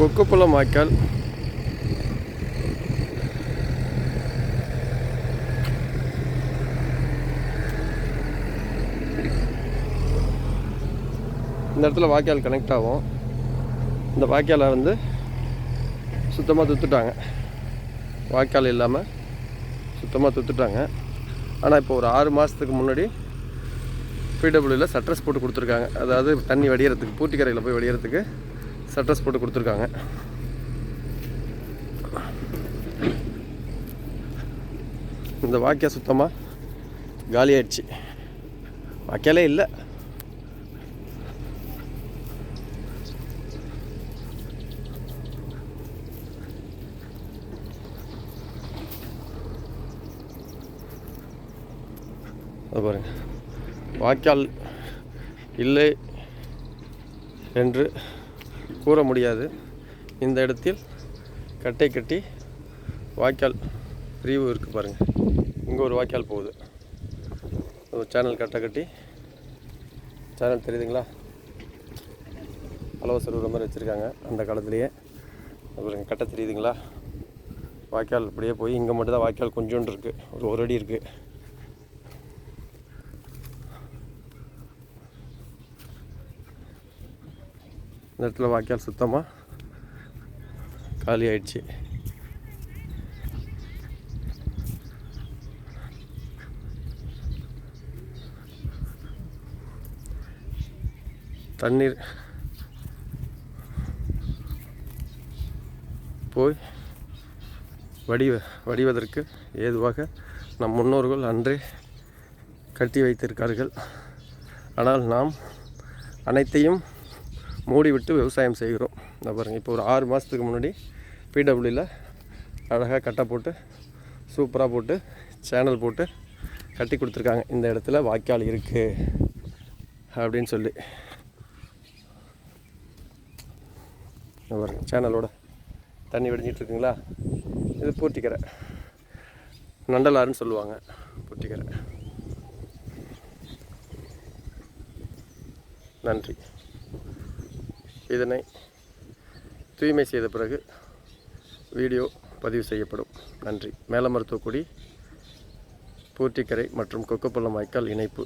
கொக்குப்பள்ளம் வாய்க்கால் இந்த இடத்துல வாய்க்கால் கனெக்ட் ஆகும். இந்த வாய்க்காலை வந்து சுத்தமாக துத்துட்டாங்க. வாய்க்கால் இல்லாமல் சுத்தமாக துத்துட்டாங்க. ஆனால் இப்போ ஒரு ஆறு மாதத்துக்கு முன்னாடி பிடபிள்யூவில் சட்ரஸ் போட்டு கொடுத்துருக்காங்க. அதாவது தண்ணி வடிகிறதுக்கு பூட்டிக்கரையில் போய் வடிகிறதுக்கு சட்ரஸ் போட்டு கொடுத்துருக்காங்க. இந்த வாக்கியா சுத்தமாக காலியாயிடுச்சு. வாக்கியாலே இல்லை. அது பாருங்க. வாய்க்கால் இல்லை என்று கூற முடியாது. இந்த இடத்தில் கட்டை கட்டி வாய்க்கால் பிரிவு இருக்குது பாருங்கள் இங்கே ஒரு வாய்க்கால் போகுது. ஒரு சேனல் கட்டை கட்டி. சேனல் தெரியுதுங்களா? அளவு சொல்கிற மாதிரி வச்சுருக்காங்க. அந்த காலத்துலேயே. பாருங்க கட்டை தெரியுதுங்களா? வாய்க்கால் அப்படியே போய் இங்கே மட்டும்தான் வாய்க்கால் கொஞ்சோண்டு இருக்குது ஒரு ஒரு அடி இருக்குது இந்த இடத்துல வாய்க்கால் சுத்தமாக காலி ஆயிடுச்சு. தண்ணீர். போய் வடிவ வடிவதற்கு ஏதுவாக நம் முன்னோர்கள் அன்றே கட்டி வைத்திருக்கார்கள். ஆனால் நாம் அனைத்தையும் மூடிவிட்டு விவசாயம் செய்கிறோம். இந்த பாருங்கள் இப்போ ஒரு ஆறு மாதத்துக்கு முன்னாடி பிடபிள்யூவில் அழகாக கட்டை போட்டு சூப்பராக போட்டு சேனல் போட்டு கட்டி கொடுத்துருக்காங்க. இந்த இடத்துல வாய்க்கால் இருக்குது அப்படின்னு சொல்லி. பாருங்கள் சேனலோட தண்ணி வடிஞ்சிட்டு இருக்குங்களா? இது பூட்டிக்கரை. நண்டலாறுன்னு சொல்லுவாங்க பூட்டிக்கரை. நன்றி. இதனை தூய்மை செய்த பிறகு வீடியோ பதிவு செய்யப்படும். நன்றி. மேலமருத்துவக்குடி பூட்டிக்கரை மற்றும் கொக்கப்பள்ளம் வாய்க்கால் இணைப்பு.